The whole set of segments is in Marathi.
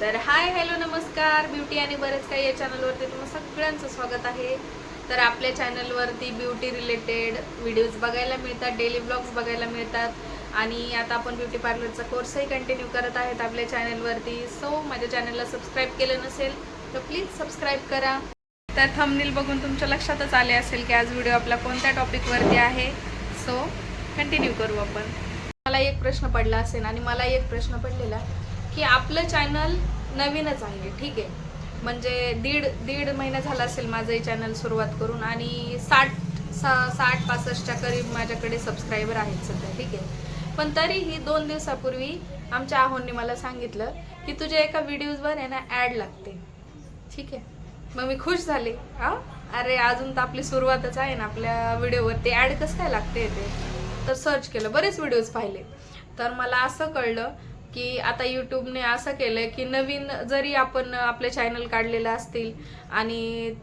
तर हाय हॅलो नमस्कार. ब्युटी आणि बरेच काही या चॅनलवरती तुम्हाला सगळ्यांचं स्वागत आहे. तर आपल्या चॅनलवरती ब्युटी रिलेटेड व्हिडिओज बघायला मिळतात डेली ब्लॉग्स बघायला मिळतात. आणि आता आपण ब्युटी पार्लरचा कोर्सही कंटिन्यू करत आहेत आपल्या चॅनलवरती. सो माझ्या चॅनलला सबस्क्राईब केलं नसेल तर प्लीज सबस्क्राईब करा. तर थंबनील बघून तुमच्या लक्षातच आले असेल की आज व्हिडिओ आपला कोणत्या टॉपिकवरती आहे. सो कंटिन्यू करू आपण. मला एक प्रश्न पडला असेल आणि मला एक प्रश्न पडलेला की आपलं चॅनल नवीनच आहे ठीक आहे. म्हणजे दीड दीड महिना झाला असेल माझं हे चॅनल सुरुवात करून आणि साठ सा साठ पासष्टच्या करीब माझ्याकडे सबस्क्रायबर आहेत सध्या ठीक आहे. पण तरीही दोन दिवसापूर्वी आमच्या आहोंनी मला सांगितलं की तुझ्या एका व्हिडिओजवर आहे ना ॲड लागते. ठीक आहे. मग मी खुश झाले. हा? अरे अजून तर आपली सुरुवातच आहे ना आपल्या व्हिडिओवरती ॲड कसं काय लागते ते? तर सर्च केलं. बरेच व्हिडिओज पाहिले. तर मला असं कळलं की आता यूट्यूबने असं केलं की नवीन जरी आपण आपले चॅनल काढलेलं असतील आणि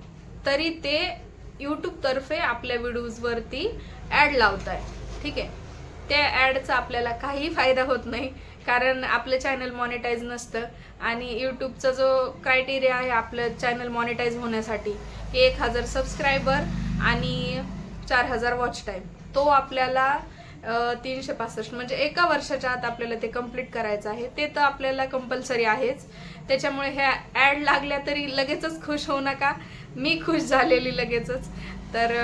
तरी ते यूट्यूबतर्फे आपल्या व्हिडिओजवरती ॲड लावत आहे ठीक आहे? त्या ॲडचा आपल्याला काही फायदा होत नाही कारण आपलं चॅनल मॉनिटाईज नसतं आणि यूट्यूबचा जो क्रायटेरिया आहे आपलं चॅनल मॉनिटाईज होण्यासाठी एक हजार सबस्क्रायबर आणि चार हजार वॉच टाईम तो आपल्याला तीनशे पासष्ट. म्हणजे एका वर्षाच्या आत आपल्याला ते कंप्लीट करायचं आहे. ते तर आपल्याला कंपल्सरी आहेच. त्याच्यामुळे ह्या ॲड लागल्या तरी लगेचच खुश होऊ नका. मी खुश झालेली लगेचच. तर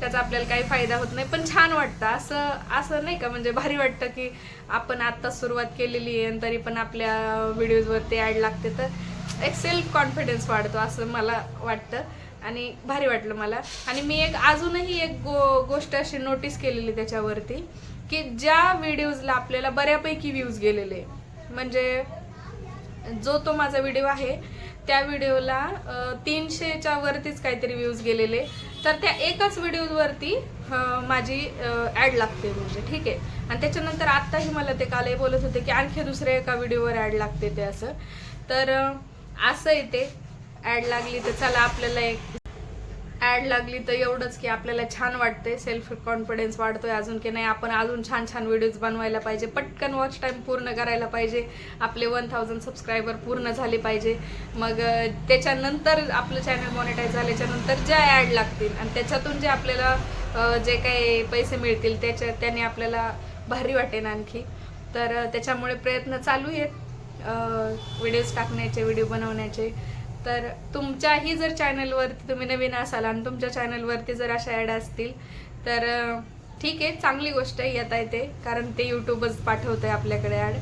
त्याचा आपल्याला काही फायदा होत नाही. पण छान वाटतं. असं असं नाही का? म्हणजे भारी वाटतं की आपण आत्ता सुरुवात केलेली आहे आणि तरी पण आपल्या व्हिडिओजवरती ॲड लागते. तर एक सेल्फ कॉन्फिडन्स वाढतो असं मला वाटतं. आणि भारी वाटलं मला. आणि मी एक अजूनही एक गो गोष्ट अशी नोटीस केलेली त्याच्यावरती की ज्या व्हिडिओजला आपल्याला बऱ्यापैकी व्ह्यूज गेलेले म्हणजे जो तो माझा व्हिडिओ आहे त्या व्हिडिओला तीनशेच्या वरतीच काहीतरी व्ह्यूज गेलेले. तर त्या एकाच व्हिडिओवरती माझी ॲड लागते म्हणजे ठीक आहे. आणि त्याच्यानंतर आत्ताही मला ते कालही बोलत होते की आणखी दुसऱ्या एका व्हिडिओवर ॲड लागते ते असं. तर असं येते ॲड लागली तर चला आपल्याला एक ॲड लागली तर एवढंच की आपल्याला छान वाटते सेल्फ कॉन्फिडन्स वाढतोय अजून की नाही. आपण अजून छान छान व्हिडिओज बनवायला पाहिजे. पटकन वॉच टाईम पूर्ण करायला पाहिजे. आपले वन थाउजंड सबस्क्रायबर पूर्ण झाले पाहिजे. मग त्याच्यानंतर आपलं चॅनल मॉनिटाईज झाल्याच्यानंतर ज्या ॲड लागतील आणि त्याच्यातून जे आपल्याला जे काही पैसे मिळतील त्याच्या त्याने आपल्याला भारी वाटेन आणखी. तर त्याच्यामुळे प्रयत्न चालू आहेत व्हिडिओज टाकण्याचे व्हिडिओ बनवण्याचे. तर तुमच्याही जर चॅनलवरती तुम्ही नवीन असाल आणि तुमच्या चॅनलवरती जर अशा ॲड असतील तर ठीक आहे चांगली गोष्ट आहे येता येते कारण ते यूट्यूबच पाठवतं आहे आपल्याकडे ॲड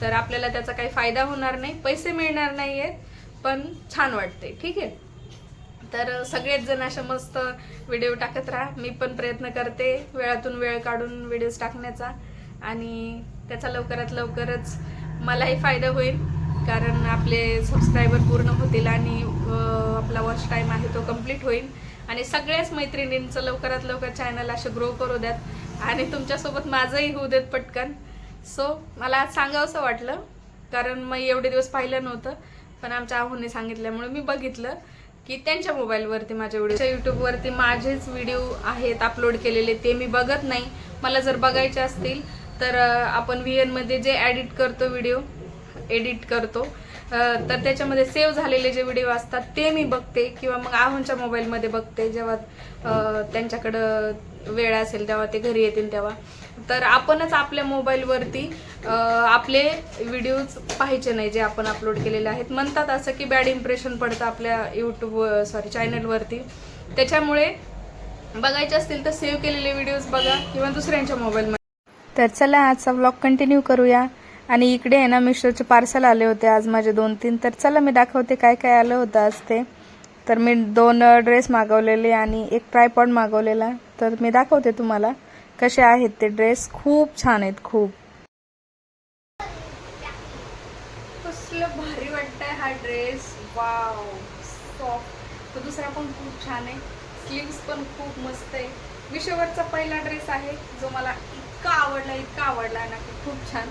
तर आपल्याला त्याचा काही फायदा होणार नाही पैसे मिळणार नाही आहेत पण छान वाटते ठीक आहे? तर सगळेच जण अशा मस्त व्हिडिओ टाकत राहा. मी पण प्रयत्न करते वेळातून वेळ काढून व्हिडिओज टाकण्याचा. आणि त्याचा लवकरात लवकरच मलाही फायदा होईल. कारण आपले सबस्क्रायबर पूर्ण होतील आणि आपला वॉच टाईम आहे तो कंप्लीट होईल. आणि सगळ्याच मैत्रिणींचं लवकरात लवकर चॅनल असं ग्रो करू द्यात. आणि तुमच्यासोबत माझंही होऊ देत पटकन. सो मला आज सांगावंसं वाटलं कारण मग एवढे दिवस पाहिलं नव्हतं. पण आमच्या आहोंनी सांगितल्यामुळे मी बघितलं की त्यांच्या मोबाईलवरती माझ्या व्हिडिओच्या यूट्यूबवरती माझेच व्हिडिओ आहेत अपलोड केलेले. ते मी बघत नाही. मला जर बघायचे असतील तर आपण व्ही एनमध्ये जे ॲडिट करतो व्हिडिओ एडिट करतो. तर त्याच्यामध्ये सेव्ह झालेले जे व्हिडिओ असतात ते मी बघते किंवा मग आहोंच्या मोबाईलमध्ये बघते. जेव्हा त्यांच्याकडं वेळ असेल तेव्हा ते घरी येतील तेव्हा. तर आपणच आपल्या मोबाईलवरती आपले व्हिडिओज पाहायचे नाही जे आपण अपलोड केलेले आहेत. म्हणतात असं की बॅड इम्प्रेशन पडतं आपल्या यूट्यूब सॉरी चॅनलवरती त्याच्यामुळे बघायचे असतील तर सेव्ह केलेले व्हिडिओज बघा किंवा दुसऱ्यांच्या मोबाईलमध्ये तर चला आजचा व्लॉग कंटिन्यू करूया. आणि इकडे आहे ना मिशोचे पार्सल आले होते आज माझे दोन तीन. तर चला मी दाखवते काय काय आलं होतं आज ते. तर मी दोन ड्रेस मागवलेले आणि एक ट्रायपॉड मागवलेला. तर मी दाखवते तुम्हाला कसे आहेत ते ड्रेस खूप छान आहेत खूप. कसलं भारी वाटतंय हा ड्रेस वाव सॉफ्ट तो दुसरा पण खूप छान आहे. स्लीव्स पण खूप मस्त आहे. मिशोवरचा पहिला ड्रेस आहे जो मला इतका आवडला इतका आवडला ना की खूप छान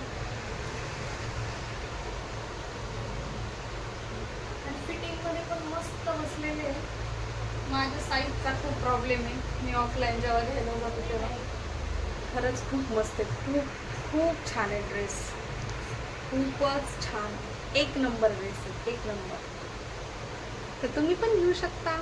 आणि फिटिंगमध्ये पण मस्त बसलेले माझ्या साईजचा खूप प्रॉब्लेम आहे. मी ऑफलाईन जेव्हा घ्यायला जातो तेव्हा. खरंच खूप मस्त आहे खूप खूप छान आहे ड्रेस खूपच छान. एक नंबर ड्रेस आहे. एक नंबर तर तुम्ही पण घेऊ शकता.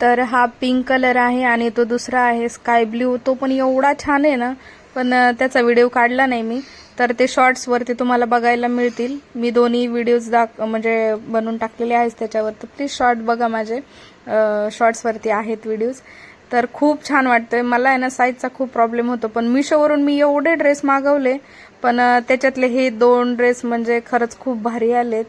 तर हा पिंक कलर आहे आणि तो दुसरा आहे स्काय ब्ल्यू तो पण एवढा छान आहे ना. पण त्याचा व्हिडिओ काढला नाही मी. तर ते शॉर्ट्सवरती तुम्हाला बघायला मिळतील. मी दोन्ही व्हिडिओज दाख म्हणजे बनवून टाकलेले आहेत त्याच्यावर. तर प्लीज शॉर्ट बघा माझे. शॉर्ट्सवरती आहेत व्हिडिओज तर खूप छान वाटतंय. मला आहे ना साईजचा खूप प्रॉब्लेम होतो. पण मिशोवरून मी एवढे ड्रेस मागवले. पण त्याच्यातले हे दोन ड्रेस म्हणजे खरंच खूप भारी आलेत.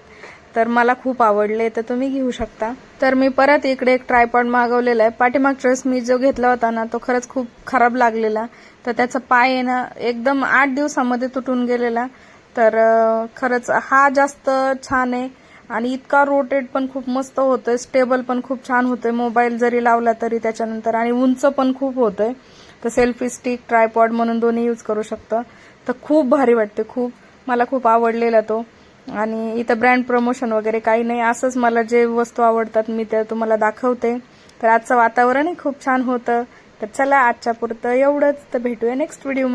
तर मला खूप आवडले तर तुम्ही घेऊ शकता. तर मी परत इकडे एक ट्रायपॉड मागवलेला आहे. पाठीमाग ड्रेस मी जो घेतला होता ना तो खरंच खूप खराब लागलेला. तर त्याचा पाय आहे ना एकदम आठ दिवसामध्ये तुटून गेलेला. तर खरंच हा जास्त छान आहे. आणि इतका रोटेट पण खूप मस्त होतोय. स्टेबल पण खूप छान होतोय. मोबाईल जरी लावला तरी त्याच्यानंतर. आणि उंच पण खूप होतंय. तर सेल्फी स्टिक ट्रायपॉड म्हणून दोन्ही यूज करू शकतं. तर खूप भारी वाटते खूप. मला खूप आवडलेला तो. आणि इथं ब्रँड प्रमोशन वगैरे काही नाही. असंच मला जे वस्तू आवडतात मी त्या तुम्हाला दाखवते. तर आजचं वातावरणही खूप छान होतं. तर चला आजच्या पुरतं एवढंच. तर भेटूया नेक्स्ट व्हिडिओ